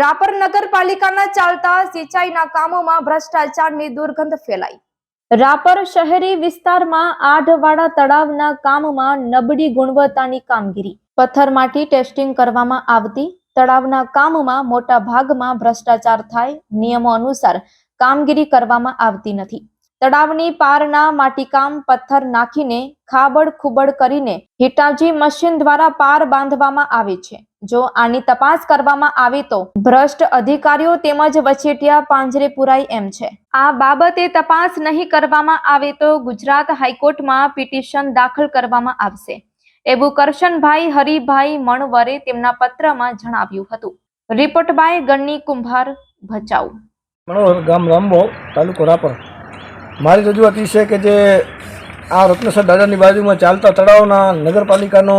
રાપર નગરપાલિકાના ચાલતા સિંચાઈના કામોમાં ભ્રષ્ટાચારની દુર્ગંધ ફેલાઈ. રાપર શહેરી વિસ્તારમાં આઢવાડા તળાવના કામમાં નબળી ગુણવત્તાની કામગીરી. પથ્થરમાંથી ટેસ્ટિંગ કરવામાં આવતી, તળાવના કામમાં મોટા ભાગમાં ભ્રષ્ટાચાર થાય નિયમો અનુસાર કામગીરી કરવામાં આવતી નથી. તળાવની પારના માટીકામ પથ્થર નાખીને ખાબડ ખુબડ કરીને હિટાચી મશીન દ્વારા પાર બાંધવામાં આવે છે. જો આની તપાસ કરવામાં આવે તો ભ્રષ્ટ અધિકારીઓ તેમજ વચેટિયા પાંજરે પુરાય એમ છે. આ બાબતે તપાસ નહીં કરવામાં આવે તો ગુજરાત હાઈકોર્ટમાં પિટિશન દાખલ કરવામાં આવશે. એવું કરશનભાઈ હરિભાઈ મણવરે તેમના પત્રમાં જણાવ્યું હતું. રિપોર્ટ બાય ગણની કુંભાર ભચાઉ. ગામ રામબો તાલુકો રાપર. મારી રજૂઆત એ છે કે જે આ રત્નેશ્વર દાદાની બાજુમાં ચાલતા તળાવના નગરપાલિકાનો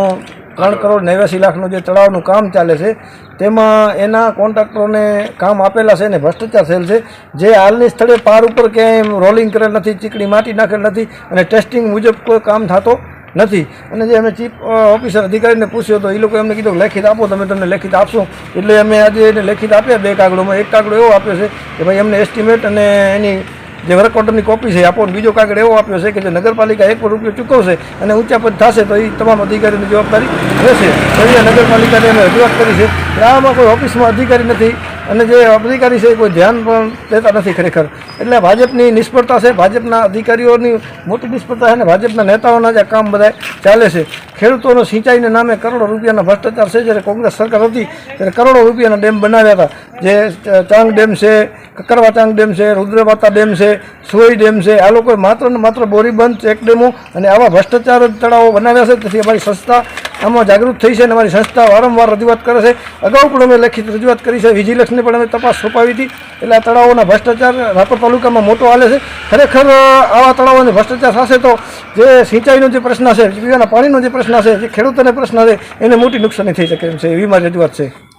ત્રણ કરોડ નેવ્યાસી લાખનું જે તળાવનું કામ ચાલે છે, તેમાં એના કોન્ટ્રાક્ટરોને કામ આપેલા છે અને ભ્રષ્ટાચાર થયેલ છે, જે હાલની સ્થળે પાર ઉપર ક્યાંય રોલિંગ કરેલ નથી, ચીકણી માટી નાખેલ નથી અને ટેસ્ટિંગ મુજબ કોઈ કામ થતો નથી. અને જે અમે ચીફ ઓફિસર અધિકારીને પૂછ્યો તો એ લોકો એમને કીધું લેખિત આપો, તમે તમને લેખિત આપશો. એટલે અમે આજે એને લેખિત આપ્યા બે કાગળોમાં. એક કાગડો એવો આપ્યો છે કે ભાઈ એમને એસ્ટિમેટ અને એની જે વર્ક કોપી છે એ આપો બીજો કાગળ એવો આપ્યો છે કે જે નગરપાલિકા એક રૂપિયો ચૂકવશે અને ઊંચા પદ થશે તો એ તમામ અધિકારીની જવાબદારી રહેશે. એવી આ નગરપાલિકાને અમે રજૂઆત કરી છે આમાં કોઈ ઓફિસમાં અધિકારી નથી. અને જે અધિકારી છે એ કોઈ ધ્યાન પણ દેતા નથી ખરેખર. એટલે ભાજપની નિષ્ફળતા છે, ભાજપના અધિકારીઓની મોટી નિષ્ફળતા છે અને ભાજપના નેતાઓના જે કામ બધા ચાલે છે. ખેડૂતોનો સિંચાઈને નામે કરોડો રૂપિયાના ભ્રષ્ટાચાર છે, જ્યારે કોંગ્રેસ સરકાર હતી, ત્યારે કરોડો રૂપિયાના ડેમ બનાવ્યા હતા. જે ચાંગ ડેમ છે, કકરવા ચાંગ ડેમ છે, રુદ્રવાતા ડેમ છે સુઈ ડેમ છે, આ લોકોએ માત્ર ને માત્ર બોરીબંધ ચેક ડેમો અને આવા ભ્રષ્ટાચાર તળાવો બનાવ્યા છે. તેથી અમારી સંસ્થા આમાં જાગૃત થઈ છે અને અમારી સંસ્થા વારંવાર રજૂઆત કરે છે. અગાઉ પણ અમે લેખિત રજૂઆત કરી છે. વિજિલન્સને પણ અમે તપાસ સોંપાવી હતી. એટલે આ તળાવોના ભ્રષ્ટાચાર રાપર તાલુકામાં મોટો હાલે છે. ખરેખર આવા તળાવોને ભ્રષ્ટાચાર થશે તો જે સિંચાઈનો જે પ્રશ્ન છે, પીવાના પાણીનો જે પ્રશ્ન છે, જે ખેડૂતોને પ્રશ્ન છે, એને મોટી નુકસાની થઈ શકે એમ છે. એવી મારી રજૂઆત છે.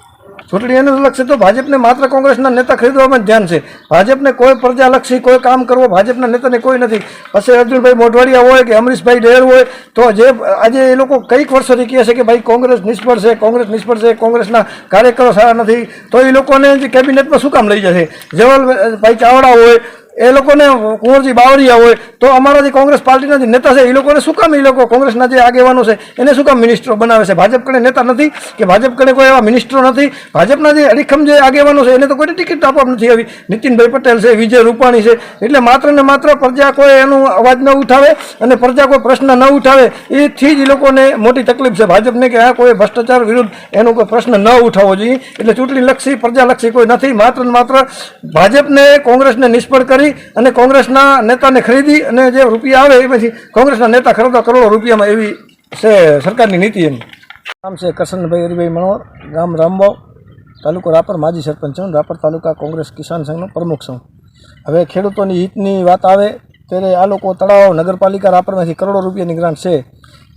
ચૂંટણી એને લક્ષી તો ભાજપને માત્ર કોંગ્રેસના નેતા ખરીદવામાં ધ્યાન છે. ભાજપને કોઈ પ્રજાલક્ષી, કોઈ કામ કરવો ભાજપના નેતાને કોઈ નથી. પછી અર્જુનભાઈ મોઢવાડિયા હોય કે અમરીશભાઈ ડેર હોય, તો જે આજે એ લોકો કંઈક વર્ષોથી કહે છે કે ભાઈ કોંગ્રેસ નિષ્ફળ છે, કોંગ્રેસ નિષ્ફળ છે, કોંગ્રેસના કાર્યકરો સારા નથી. તો એ લોકોને જે કેબિનેટમાં શું કામ લઈ જશે? જવાલભાઈ ચાવડા હોય એ લોકોને કુંવરજી બાવરિયા હોય, તો અમારા જે કોંગ્રેસ પાર્ટીના જે નેતા છે, એ લોકોને શું કામ એ લોકો કોંગ્રેસના જે આગેવાનો છે, એને શું કામ મિનિસ્ટરો બનાવે છે? ભાજપ કડે નેતા નથી કે ભાજપ કડે કોઈ એવા મિનિસ્ટરો નથી? ભાજપના જે અડીખમ જે આગેવાનો છે, એને તો કોઈ ટિકિટ આપવા નથી આવી. નીતિનભાઈ પટેલ છે, વિજય રૂપાણી છે, એટલે માત્ર ને માત્ર પ્રજા કોઈ એનું અવાજ ન ઉઠાવે અને પ્રજા કોઈ પ્રશ્ન ન ઉઠાવે, એથી જ એ લોકોને મોટી તકલીફ છે. ભાજપને કે આ કોઈ ભ્રષ્ટાચાર વિરુદ્ધ એનો કોઈ પ્રશ્ન ન ઉઠાવવો જોઈએ. એટલે ચૂંટણીલક્ષી, પ્રજાલક્ષી કોઈ નથી. માત્ર ને માત્ર ભાજપને, કોંગ્રેસને નિષ્ફળ કરી અને કોંગ્રેસના નેતાને ખરીદી અને જે રૂપિયા આવે એ પછી કોંગ્રેસના નેતા ખરીદવા કરોડો રૂપિયામાં એવી છે સરકારની નીતિ એમ. નામ છે કરશનભાઈ હરિભાઈ મણોર, ગામ રામબાવ, તાલુકો રાપર, માજી સરપંચ છું, રાપર તાલુકા કોંગ્રેસ કિસાન સંઘનો પ્રમુખ છું. હવે ખેડૂતોની હિતની વાત આવે, ત્યારે આ લોકો તળાવ, નગરપાલિકા, રાપરમાંથી કરોડો રૂપિયાની ગ્રાન્ટ છે.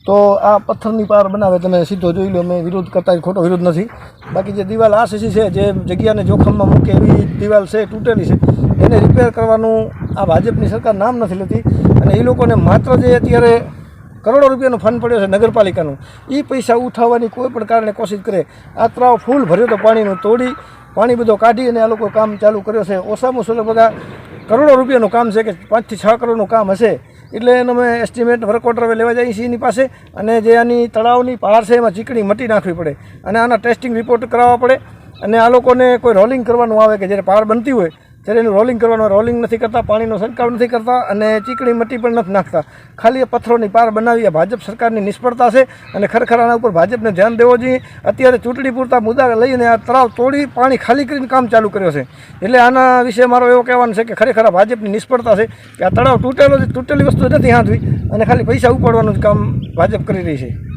તો આ પથ્થરની પાર બનાવે તમે સીધો જોઈ લો, મેં વિરોધ કરતા ખોટો વિરોધ નથી. બાકી જે દિવાલ આ સીસી છે, જે જગ્યાને જોખમમાં મૂકે એવી દિવાલ છે, તૂટેલી છે. એને રિપેર કરવાનું આ ભાજપની સરકાર નામ નથી લેતી. અને એ લોકોને માત્ર જે અત્યારે કરોડો રૂપિયાનો ફંડ પડ્યો છે નગરપાલિકાનું એ પૈસા ઉઠાવવાની કોઈ પણ કારણે કોશિશ કરે. આ તળાવ ફૂલ ભર્યો તો પાણીનું તોડી, પાણી બધો કાઢી અને આ લોકો કામ ચાલુ કર્યો છે. ઓછામાં ઓછું બધા કરોડો રૂપિયાનું કામ છે કે પાંચથી છ કરોડનું કામ હશે. એટલે એનો અમે એસ્ટિમેટ વર્ક ઓર્ડર લેવા જઈએ છીએ એની પાસે. અને જે આની તળાવની પાર છે એમાં ચીકણી મટી નાખવી પડે. અને આના ટેસ્ટિંગ રિપોર્ટ કરાવવા પડે. અને આ લોકોને કોઈ રોલિંગ કરવાનું આવે કે જ્યારે પાર બનતી હોય ત્યારે એનું રોલિંગ કરવાનું રોલિંગ નથી કરતા, પાણીનો છંટકાવ નથી કરતા અને ચીકણી મટી પણ નથી નાખતા. ખાલી પથ્થરોની પાર બનાવી આ ભાજપ સરકારની નિષ્ફળતા છે અને ખરેખર આના ઉપર ભાજપને ધ્યાન દેવો જોઈએ. અત્યારે ચૂંટણી પૂરતા મુદ્દા લઈને આ તળાવ તોડી પાણી ખાલી કરીને કામ ચાલુ કર્યો છે. એટલે આના વિશે મારો એવો કહેવાનું છે કે ખરેખર ભાજપની નિષ્ફળતા છે કે આ તળાવ તૂટેલો તૂટેલી વસ્તુ નથી હાથવી અને ખાલી પૈસા ઉપાડવાનું કામ ભાજપ કરી રહી છે.